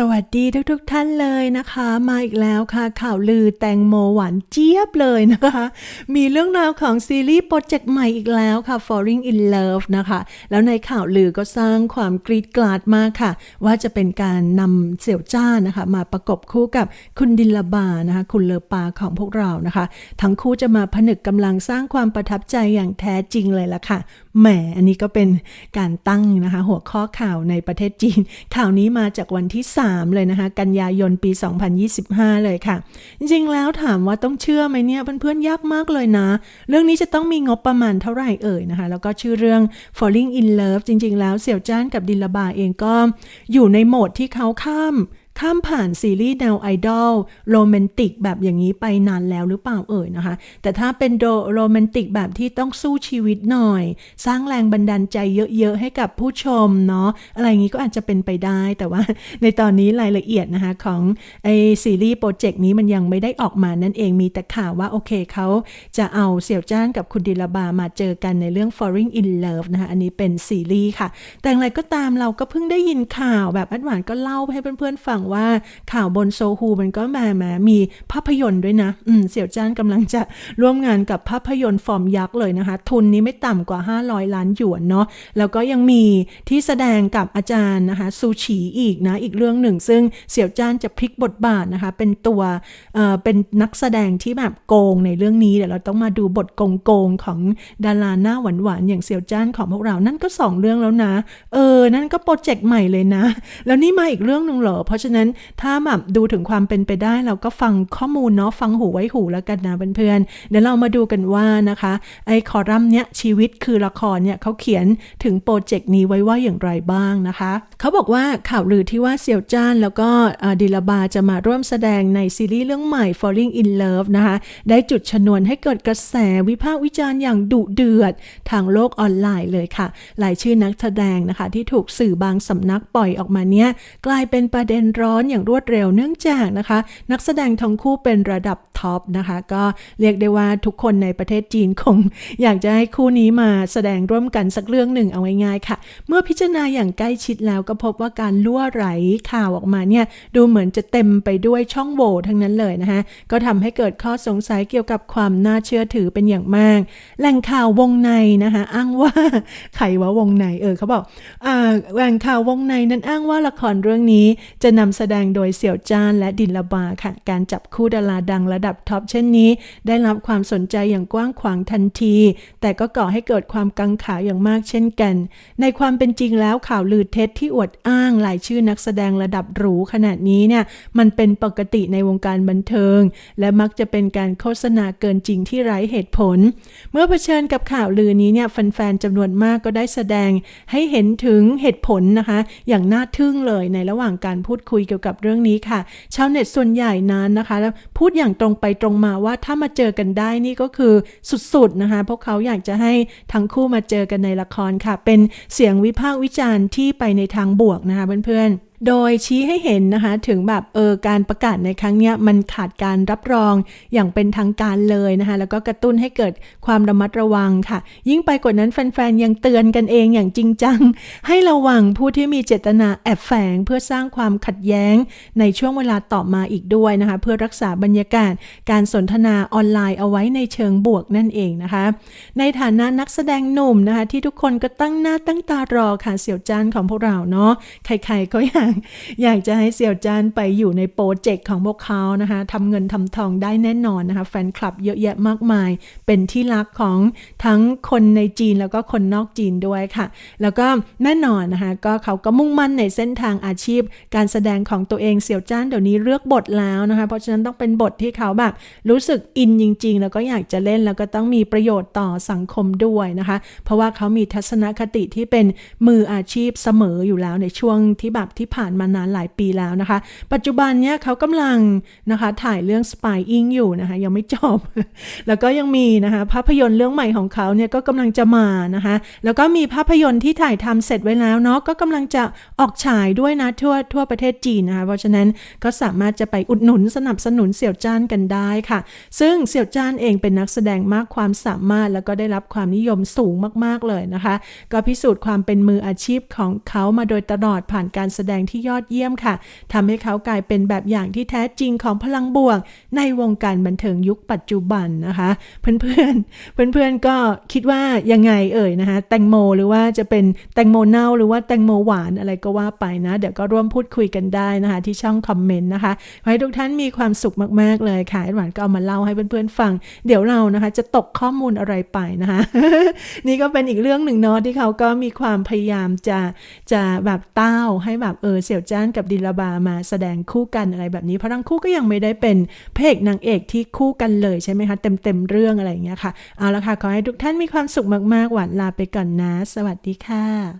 สวัสดีทุกๆทท่านเลยนะคะ มาอีกแล้วค่ะ ข่าวลือแตงโมหวานเจี๊ยบเลยนะคะ มีเรื่องราวของซีรีส์โปรเจกต์ใหม่อีกแล้วค่ะ Falling in Love นะคะ แล้วในข่าวลือก็สร้างความกรีดกราดมากค่ะ ว่าจะเป็นการนำเสี่ยวจ้านะคะ มาประกบคู่กับคุณดินลบานะคะ คุณเลอปาของพวกเรานะคะ ทั้งคู่จะมาผนึกกำลังสร้างความประทับใจอย่างแท้จริงเลยล่ะค่ะ แหม อันนี้ก็เป็นการตั้งนะคะ หัวข้อข่าวในประเทศจีน ข่าวนี้มาจากวันที่ 3 เลยนะคะ กันยายนปี 2025 เลยค่ะ จริงๆแล้วถามว่าต้องเชื่อไหมเนี่ยเพื่อนๆยากมากเลยนะ เรื่องนี้จะต้องมีงบประมาณเท่าไหร่เอ่ยนะคะ แล้วก็ชื่อเรื่อง Falling in Love จริง ๆ แล้วเสี่ยวจ้านกับดินละบาเองก็อยู่ในโหมดที่เขาข้าม ข้ามผ่านซีรีส์แนวไอดอลโรแมนติกแบบอย่างนี้ไปนานแล้วหรือเปล่าเอ่ยนะคะ แต่ถ้าเป็นโดโรแมนติกแบบที่ต้องสู้ชีวิตหน่อย สร้างแรงบันดาลใจเยอะๆ ให้กับผู้ชมเนาะอะไรอย่างนี้ก็อาจจะเป็นไปได้แต่ว่าในตอนนี้รายละเอียดนะคะของไอซีรีส์โปรเจกต์นี้มันยังไม่ได้ออกมานั่นเองมีแต่ข่าวว่าโอเคเขาจะเอาเสี่ยวจ้านกับคุณดิลาบามาเจอกันในเรื่อง Falling in Love นะคะอันนี้เป็นซีรีส์ค่ะ แต่อย่างไรก็ตามเราก็เพิ่งได้ยินข่าวแบบอัดหวานก็เล่าให้เพื่อนๆฟังว่าข่าวบนโซฮูมันก็มามามีภาพยนตร์ด้วยนะ อืม เสี่ยวจ้านกำลังจะร่วมงานกับภาพยนตร์ฟอร์มยักษ์เลยนะคะ ทุนนี้ไม่ต่ำกว่า 500 ล้านหยวนเนาะ แล้วก็ยังมีที่แสดงกับอาจารย์นะคะซูชีอีกนะ อีกเรื่องหนึ่ง ซึ่งเสี่ยวจ้านจะพลิกบทบาทนะคะ เป็นตัวเอ่อเป็นนักแสดงที่แบบโกงในเรื่องนี้เดี๋ยวเราต้องมาดูบทโกงโกงๆของดาราหน้าหวานๆอย่างเสี่ยวจ้านของพวกเรา นั่นก็สองเรื่องแล้วนะ เออ นั่นก็โปรเจกต์ใหม่เลยนะ แล้วนี่มาอีกเรื่องหนึ่งเหรอ เพราะฉะนั้นถ้าแบบดูถึงความเป็นไปได้เราก็ฟังข้อมูลเนาะฟังหูไว้หูแล้วกันนะเพื่อนๆเดี๋ยวเรามาดูกันว่านะคะไอ้คอรัมน์เนี้ยชีวิตคือละครเนี่ยเขาเขียนถึงโปรเจกต์นี้ไว้ว่าอย่างไรบ้างนะคะเขาบอกว่าข่าวลือที่ว่าเซียวจ้านแล้วก็ดิลาบาจะมาร่วมแสดงในซีรีส์เรื่องใหม่ Falling in Love นะคะได้จุดชนวนให้เกิดกระแสวิพากษ์วิจารณ์อย่างดุเดือดทางโลกออนไลน์เลยค่ะรายชื่อนักแสดงนะคะที่ถูกสื่อบางสำนักปล่อยออกมาเนี้ยกลายเป็นประเด็นร้อน้อนอย่างรวดเร็วเนื่องจากนะคะ นักแสดงทั้งคู่เป็นระดับท็อปนะคะ ก็เรียกได้ว่าทุกคนในประเทศจีนคง อยากจะให้คู่นี้มาแสดงร่วมกันสักเรื่องหนึ่งเอาง่ายๆค่ะ เมื่อพิจารณาอย่างใกล้ชิดแล้วก็พบว่าการล่วไหลข่าวออกมาเนี่ยดูเหมือนจะเต็มไปด้วยช่องโหว่ทั้งนั้นเลยนะคะ ก็ทำให้เกิดข้อสงสัยเกี่ยวกับความน่าเชื่อถือเป็นอย่างมาก แหล่งข่าววงในนะคะ อ้างว่าใครว่าวงในเออเขาบอกอ่าแหล่งข่าววงในนั้นอ้างว่าละครเรื่องนี้จะนำแสดงโดยเสี่ยวจ้านและดินละบาค่ะ การจับคู่ดาราดังระดับท็อปเช่นนี้ ได้รับความสนใจอย่างกว้างขวางทันที แต่ก็ก่อให้เกิดความกังขาอย่างมากเช่นกัน ในความเป็นจริงแล้วข่าวลือเท็จที่อวดอ้างหลายชื่อนักแสดงระดับหรูขนาดนี้เนี่ยมันเป็นปกติในวงการบันเทิง และมักจะเป็นการโฆษณาเกินจริงที่ไร้เหตุผล เมื่อเผชิญกับข่าวลือนี้เนี่ยแฟนๆจำนวนมากก็ได้แสดงให้เห็นถึงเหตุผลนะคะ อย่างน่าทึ่งเลยในระหว่างการพูดคุยเกี่ยวกับเรื่องนี้ค่ะ ชาวเน็ตส่วนใหญ่นั้นนะคะแล้วพูดอย่างตรงไปตรงมาว่าถ้ามาเจอกันได้นี่ก็คือสุดๆนะคะ พวกเขาอยากจะให้ทั้งคู่มาเจอกันในละครค่ะ เป็นเสียงวิพากษ์วิจารณ์ที่ไปในทางบวกนะคะเพื่อนๆ โดยชี้ให้เห็นนะคะถึงแบบเออการประกาศในครั้งนี้มันขาดการรับรองอย่างเป็นทางการเลยนะคะแล้วก็กระตุ้นให้เกิดความระมัดระวังค่ะ ยิ่งไปกว่านั้นแฟนๆ ยังเตือนกันเองอย่างจริงจัง ให้ระวังผู้ที่มีเจตนาแอบแฝงเพื่อสร้างความขัดแย้งในช่วงเวลาต่อมาอีกด้วยนะคะเพื่อรักษาบรรยากาศการสนทนาออนไลน์เอาไว้ในเชิงบวกนั่นเองนะคะ ในฐานะนักแสดงหนุ่มนะคะที่ทุกคนก็ตั้งหน้าตั้งตารอค่ะเสี่ยวจานของพวกเราเนาะใครๆก็อยากอยากจะให้เสี่ยวจานไปอยู่ในโปรเจกต์ของพวกเขานะคะทำเงินทำทองได้แน่นอนนะคะ แฟนคลับเยอะแยะมากมาย เป็นที่รักของทั้งคนในจีนแล้วก็คนนอกจีนด้วยค่ะ แล้วก็แน่นอนนะคะก็เขาก็มุ่งมั่นในเส้นทางอาชีพ การแสดงของตัวเองเสี่ยวจ้านเดี๋ยวนี้เลือกบทแล้วนะคะ เพราะฉะนั้นต้องเป็นบทที่เขาแบบรู้สึกอินจริง ๆ แล้วก็อยากจะเล่นแล้วก็ต้องมีประโยชน์ต่อสังคมด้วยนะคะ เพราะว่าเขามีทัศนคติที่เป็นมืออาชีพเสมออยู่แล้วในช่วงที่แบบที่ผ่านมานานหลายปีแล้วนะคะ ปัจจุบันเนี้ยเขากำลังนะคะถ่ายเรื่อง Spying อยู่นะคะ ยังไม่จบ แล้วก็ยังมีนะคะภาพยนตร์เรื่องใหม่ของเขาเนี่ยก็กำลังจะมานะคะ แล้วก็มีภาพยนตร์ที่ถ่ายทำเสร็จไว้แล้วเนาะก็กำลังจะออกฉายด้วยนะทั่วทั่วประเทศจีนนะคะ เพราะฉะนั้นก็สามารถจะไปอุดหนุนสนับสนุนเสี่ยวจ้านกันได้ค่ะ ซึ่งเสี่ยวจ้านเองเป็นนักแสดงมากความสามารถ แล้วก็ได้รับความนิยมสูงมาก ๆเลยนะคะ ก็พิสูจน์ความเป็นมืออาชีพของเขามาโดยตลอดผ่านการแสดงที่ยอดเยี่ยมค่ะทำให้เขากลายเป็นแบบอย่างที่แท้จริงของพลังบวก ในวงการบันเทิงยุคปัจจุบันนะคะ เพื่อนๆเพื่อนๆก็คิดว่ายังไงเอ่ยนะคะ แตงโมหรือว่าจะเป็นแตงโมเน่าหรือว่าแตงโมหวานอะไรก็ว่าไปนะ เดี๋ยวก็ร่วมพูดคุยกันได้นะคะ ที่ช่องคอมเมนต์นะคะขอให้ทุกท่านมีความสุขมากๆเลยค่ะแอหวานก็เอามาเล่าให้เพื่อนๆฟัง เดี๋ยวเรานะคะ จะตกข้อมูลอะไรไปนะคะ นี่ก็เป็นอีกเรื่องหนึ่งเนาะที่เขาก็มีความพยายามจะจะแบบเต้าให้แบบเออเสี่ยวจ้านกับดิลาบามาแสดงคู่กันอะไรแบบนี้เพราะทั้งคู่ก็ยังไม่ได้เป็นพระเอกนางเอกที่คู่กันเลยใช่ไหมคะ เต็มเต็มๆเรื่องอะไรอย่างเงี้ยค่ะ เอาละค่ะ ขอให้ทุกท่านมีความสุขมากๆ หวานลาไปก่อนนะ สวัสดีค่ะ